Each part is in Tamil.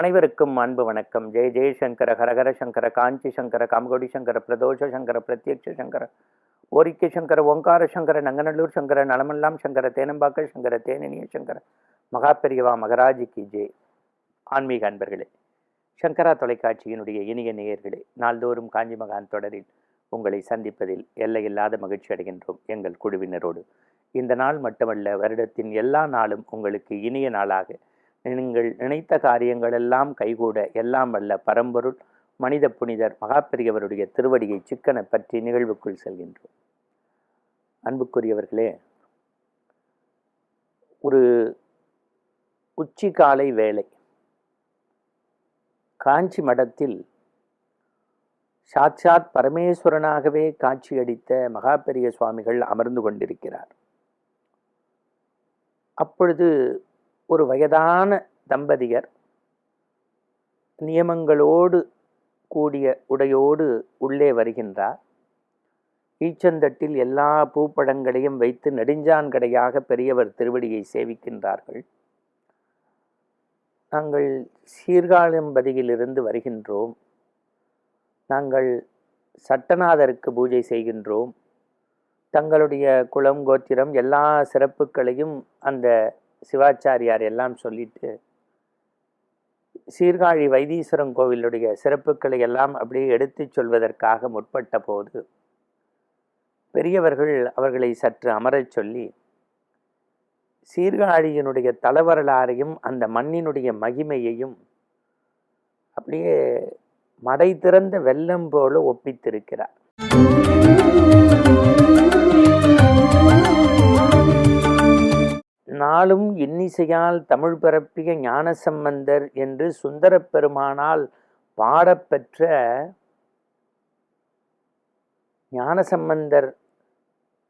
அனைவருக்கும் அன்பு வணக்கம். ஜெய ஜெயசங்கர ஹரஹர சங்கர காஞ்சி சங்கர காமகோடி சங்கர பிரதோஷ சங்கர பிரத்யக்ஷ சங்கர ஓரிக்கை சங்கர ஓங்கார சங்கர நங்கநல்லூர் சங்கர நலமெல்லாம் சங்கர தேனம்பாக்க சங்கர தேனினிய சங்கர மகாபெரியவா மகராஜி கி ஜெய். ஆன்மீக அன்பர்களே சங்கரா தொலைக்காட்சியினுடைய இனிய நேயர்களே நாள்தோறும் காஞ்சி மகான் தொடரில் உங்களை சந்திப்பதில் எல்லையில்லாத மகிழ்ச்சி அடைகின்றோம் எங்கள் குழுவினரோடு. இந்த நாள் மட்டுமல்ல வருடத்தின் எல்லா நாளும் உங்களுக்கு இனிய நாளாக நீங்கள் நினைத்த காரியங்கள் எல்லாம் கைகூட எல்லாம் வல்ல பரம்பொருள் மனித புனிதர் மகாபெரியவருடைய திருவடியை சிக்கன பற்றி நிகழ்வுக்குள் செல்கின்றோம். அன்புக்குரியவர்களே ஒரு உச்சி காலை வேலை காஞ்சி மடத்தில் சாட்சாத் பரமேஸ்வரனாகவே காட்சியடித்த மகாபெரிய சுவாமிகள் அமர்ந்து கொண்டிருக்கிறார். அப்பொழுது ஒரு வயதான தம்பதியர் நியமங்களோடு கூடிய உடையோடு உள்ளே வருகின்றார். ஈச்சந்தட்டில் எல்லா பூப்பழங்களையும் வைத்து நெடுஞ்சான்கடையாக பெரியவர் திருவடியை சேவிக்கின்றார்கள். நாங்கள் சீர்காழம்பதியிலிருந்து வருகின்றோம். நாங்கள் சட்டநாதருக்கு பூஜை செய்கின்றோம். தங்களுடைய குலம் கோத்திரம் எல்லா சிறப்புகளையும் அந்த சிவாச்சாரியார் எல்லாம் சொல்லிட்டு சீர்காழி வைத்தீஸ்வரன் கோவிலுடைய சிறப்புகளை எல்லாம் அப்படியே எடுத்துச் சொல்வதற்காக முற்பட்ட போது பெரியவர்கள் அவர்களை சற்று அமரச் சொல்லி சீர்காழியினுடைய தலவரலாறையும் அந்த மண்ணினுடைய மகிமையையும் அப்படியே மடை திறந்த வெள்ளம் போல ஒப்பித்திருக்கிறார். இன்னிசையால் தமிழ் பரப்பிய ஞானசம்பந்தர் என்று சுந்தரப் பெருமானால் பாடப்பெற்ற ஞானசம்பந்தர்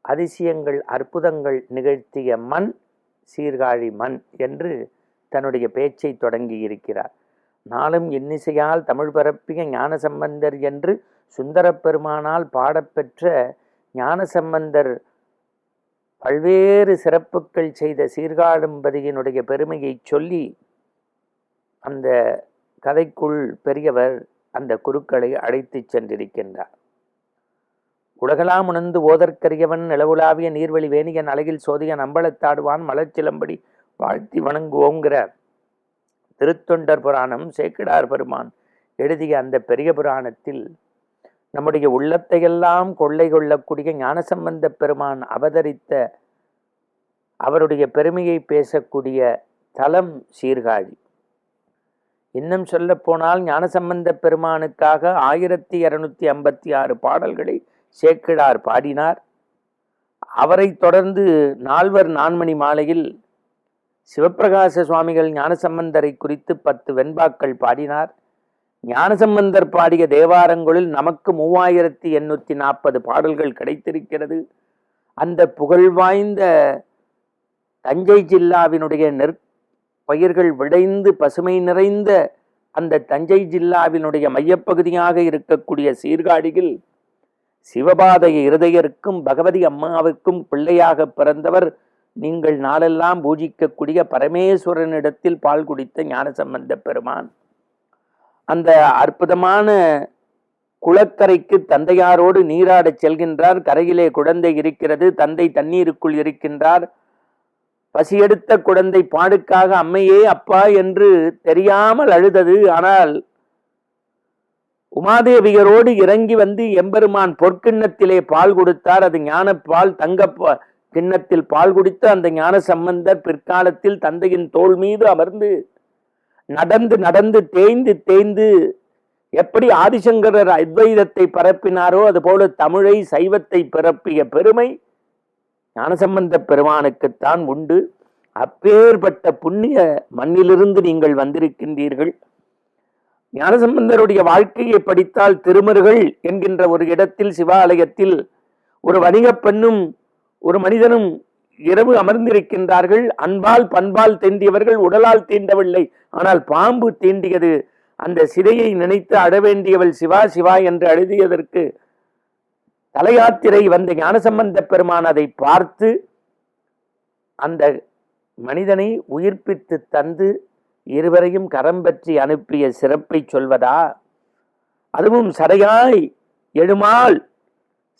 அதிசயங்கள் அற்புதங்கள் நிகழ்த்திய மண் சீர்காழி மண் என்று தன்னுடைய பேச்சை தொடங்கி இருக்கிறார். நாளும் இன்னிசையால் தமிழ் பரப்பிய ஞானசம்பந்தர் என்று சுந்தரப் பெருமானால் பாடப்பெற்ற ஞானசம்பந்தர் பல்வேறு சிறப்புகள் செய்த சீர்காழும்பதியினுடைய பெருமையை சொல்லி அந்த கதைக்குள் பெரியவர் அந்த குருக்களை அழைத்துச் சென்றிருக்கின்றார். உலகலாம் உணர்ந்து ஓதற்கரியவன் நிலவுலாவிய நீர்வழி வேணியன் அழகில் சோதிய நம்பளத்தாடுவான் மலர்ச்சிலம்படி வாழ்த்தி வணங்குவோங்கிற திருத்தொண்டர் புராணம் சேக்கிடார் பெருமான் எழுதிய அந்த பெரிய புராணத்தில் நம்முடைய உள்ளத்தையெல்லாம் கொள்ளை கொள்ளக்கூடிய ஞானசம்பந்த பெருமான் அவதரித்த அவருடைய பெருமையை பேசக்கூடிய தலம் சீர்காழி. இன்னும் சொல்ல போனால் ஞானசம்பந்த பெருமானுக்காக ஆயிரத்தி இரநூத்தி ஐம்பத்தி ஆறு பாடல்களை சேக்கிழார் பாடினார். அவரை தொடர்ந்து நால்வர் நான்மணி மாலையில் சிவப்பிரகாச சுவாமிகள் ஞானசம்பந்தரை குறித்து பத்து வெண்பாக்கள் பாடினார். ஞானசம்பந்தர் பாடிய தேவாரங்களில் நமக்கு மூவாயிரத்தி எண்ணூற்றி நாற்பது பாடல்கள் கிடைத்திருக்கிறது. அந்த புகழ்வாய்ந்த தஞ்சை ஜில்லாவினுடைய நெற் பயிர்கள் விளைந்து பசுமை நிறைந்த அந்த தஞ்சை ஜில்லாவினுடைய மையப்பகுதியாக இருக்கக்கூடிய சீர்காழியில் சிவபாதைய இருதயருக்கும் பகவதி அம்மாவுக்கும் பிள்ளையாக பிறந்தவர் நீங்கள் நாளெல்லாம் பூஜிக்கக்கூடிய பரமேஸ்வரனிடத்தில் பால் குடித்த ஞானசம்பந்த பெருமான். அந்த அற்புதமான குளக்கரைக்கு தந்தையாரோடு நீராடச் செல்கின்றார். கரையிலே குழந்தை இருக்கிறது. தந்தை தண்ணீருக்குள் இருக்கின்றார். பசியெடுத்த குழந்தை பாடுக்காக அம்மையே அப்பா என்று தெரியாமல் அழுதது. ஆனால் உமாதேவியரோடு இறங்கி வந்து எம்பெருமான் பொற்கிண்ணத்திலே பால் கொடுத்தார். அது ஞானப்பால் தங்க கிண்ணத்தில் பால் குடித்து அந்த ஞான சம்பந்தர் பிற்காலத்தில் தந்தையின் தோல் மீது அமர்ந்து நடந்து நடந்து தேய்ந்து தேய்ந்து எப்படி ஆதிசங்கரர் அத்வைதத்தை பரப்பினாரோ அதுபோல தமிழை சைவத்தை பிறப்பிய பெருமை ஞானசம்பந்த பெருமானுக்குத்தான் உண்டு. அப்பேற்பட்ட புண்ணிய மண்ணிலிருந்து நீங்கள் வந்திருக்கின்றீர்கள். ஞானசம்பந்தருடைய வாழ்க்கையை படித்தால் திருமருகள் என்கின்ற ஒரு இடத்தில் சிவாலயத்தில் ஒரு வணிகப் பெண்ணும் ஒரு மனிதனும் இரவு அமர்ந்திருக்கின்றார்கள். அன்பால் பண்பால் தீண்டியவர்கள் உடலால் தீண்டவில்லை. ஆனால் பாம்பு தீண்டியது. அந்த சிதையை நினைத்து அழவேண்டியவள் சிவா சிவா என்று அழுதியதற்கு தலையாத்திரை வந்த ஞானசம்பந்த பெருமான் அதை பார்த்து அந்த மனிதனை உயிர்ப்பித்து தந்து இருவரையும் கரம் பற்றி அனுப்பிய சிறப்பை சொல்வதா? அதுவும் சடையாய் எழுமால்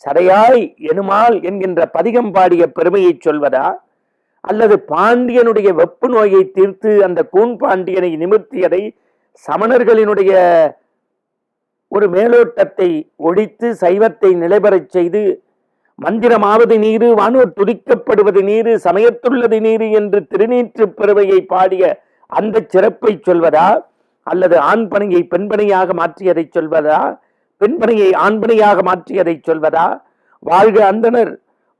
சடையாய் எனுமால் என்கின்ற பதிகம் பாடிய பெருமையை சொல்வதா? அல்லது பாண்டியனுடைய வெப்பு நோயை தீர்த்து அந்த கூன் பாண்டியனை நிமிர்த்தியதை சமணர்களினுடைய ஒரு மேலோட்டத்தை ஒழித்து சைவத்தை நிலைபெறச் செய்து மந்திரமாவது நீரு வானோர் துதிக்கப்படுவது நீரு சமயத்துள்ளது நீரு என்று திருநீற்று பெருமையை பாடிய அந்த சிறப்பை சொல்வதா? அல்லது ஆண் பணியை பெண்பணியாக மாற்றியதை சொல்வதா? பெண்பனையை ஆண்பனையாக மாற்றியதை சொல்வதா? வாழ்க அந்தனர்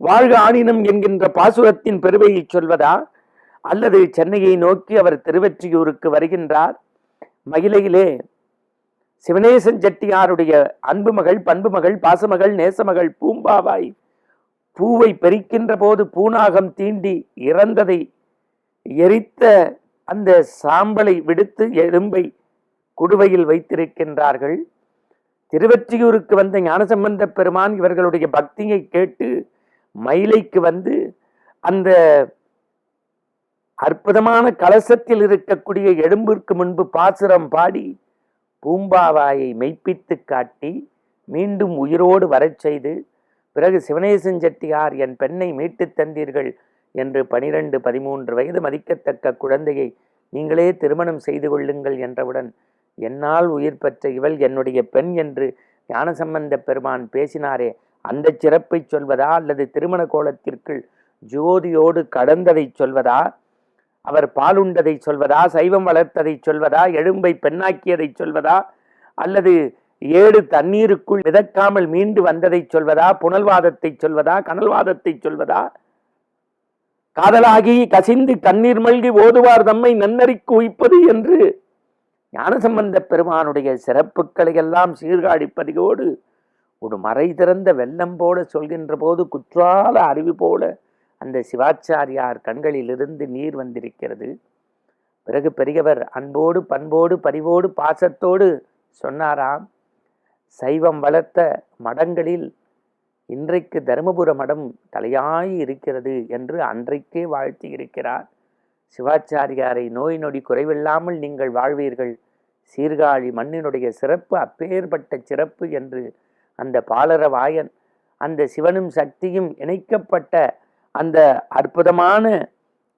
வாழ்க ஆணினம் என்கின்ற பாசுரத்தின் பெருமையை சொல்வதா? அல்லது சென்னையை நோக்கி அவர் திருவெற்றியூருக்கு வருகின்றார்? மகிழையிலே சிவனேசன் செட்டியாருடைய அன்பு மகள் பண்பு மகள் பாசமகள் நேசமகள் பூம்பாவாய் பூவை பெருக்கின்ற போது பூநாகம் தீண்டி இறந்ததை எரித்த அந்த சாம்பலை விடுத்து எறும்பை குடுவையில் வைத்திருக்கின்றார்கள். திருவெற்றியூருக்கு வந்த ஞானசம்பந்த பெருமான் இவர்களுடைய பக்தியை கேட்டு மயிலைக்கு வந்து அந்த அற்புதமான கலசத்தில் இருக்கக்கூடிய எலும்பிற்கு முன்பு பாசுரம் பாடி பூம்பாவாயை மெய்ப்பித்து காட்டி மீண்டும் உயிரோடு வரச் செய்து பிறகு சிவனேசன் செட்டியார் என் பெண்ணை மீட்டுத் தந்தீர்கள் என்று பனிரெண்டு பதிமூன்று வயது மதிக்கத்தக்க குழந்தையை நீங்களே திருமணம் செய்து கொள்ளுங்கள் என்றவுடன் என்னால் உயிர் பெற்ற இவள் என்னுடைய பெண் என்று ஞானசம்பந்த பெருமான் பேசினாரே. அந்த சிறப்பை சொல்வதா அல்லது திருமண கோலத்திற்குள் ஜோதியோடு கடந்ததை சொல்வதா? அவர் பாலுண்டதை சொல்வதா? சைவம் வளர்த்ததை சொல்வதா? எழும்பை பெண்ணாக்கியதை சொல்வதா? அல்லது ஏடு தண்ணீருக்குள் மிதக்காமல் மீண்டு வந்ததை சொல்வதா? புனல்வாதத்தை சொல்வதா? கனல்வாதத்தை சொல்வதா? காதலாகி கசிந்து கண்ணீர் மல்கி ஓதுவார் தம்மை நன்னறிக்கு உய்ப்பது என்று ஞானசம்பந்த பெருமானுடைய சிறப்புக்களை எல்லாம் சீர்காழிப்பதையோடு ஒரு மறை திறந்த வெள்ளம் போல சொல்கின்ற போது குற்றால அருவி போல அந்த சிவாச்சாரியார் கண்களிலிருந்து நீர் வந்திருக்கிறது. பிறகு பெரியவர் அன்போடு பண்போடு பரிவோடு பாசத்தோடு சொன்னாராம் சைவம் வளர்த்த மடங்களில் இன்றைக்கு தருமபுர மடம் தலையாய் இருக்கிறது என்று அன்றைக்கே வாழ்த்தி இருக்கிறார். சிவாச்சாரியாரை நோய் நொடி குறைவில்லாமல் நீங்கள் வாழ்வீர்கள். சீர்காழி மண்ணினுடைய சிறப்பு அப்பேற்பட்ட சிறப்பு என்று அந்த பாலரவாயன் அந்த சிவனும் சக்தியும் இணைக்கப்பட்ட அந்த அற்புதமான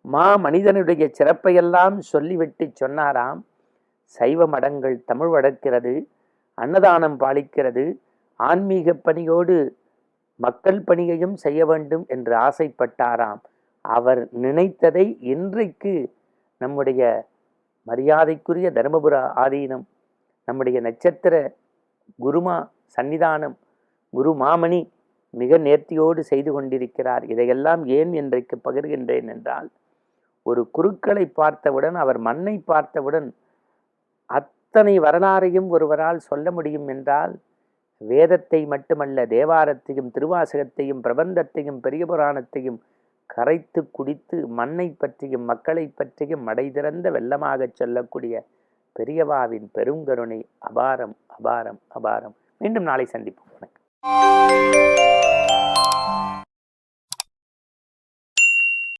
மா மனிதனுடைய சிறப்பையெல்லாம் சொல்லிவிட்டு சொன்னாராம். சைவ மடங்கள் தமிழ் வளர்க்கிறது அன்னதானம் பாலிக்கிறது ஆன்மீக பணியோடு மக்கள் பணியையும் செய்ய வேண்டும் என்று ஆசைப்பட்டாராம். அவர் நினைத்ததை இன்றைக்கு நம்முடைய மரியாதைக்குரிய தருமபுர ஆதீனம் நம்முடைய நட்சத்திர குருமா சன்னிதானம் குரு மாமணி மிக நேர்த்தியோடு செய்து கொண்டிருக்கிறார். இதையெல்லாம் ஏன் இன்றைக்கு பகிர்கின்றேன் என்றால் ஒரு குருக்களை பார்த்தவுடன் அவர் மண்ணை பார்த்தவுடன் அத்தனை வரலாறையும் ஒருவரால் சொல்ல முடியும் என்றால் வேதத்தை மட்டுமல்ல தேவாரத்தையும் திருவாசகத்தையும் பிரபந்தத்தையும் பெரிய புராணத்தையும் கரைத்து குடித்து மண்ணை பற்றியும் மக்களை பற்றியும் மடை திறந்த வெள்ளமாகச் சொல்லக்கூடிய பெரியவாவின் பெருங்கருணை அபாரம் அபாரம் அபாரம். மீண்டும் நாளை சந்திப்போம். வணக்கம்.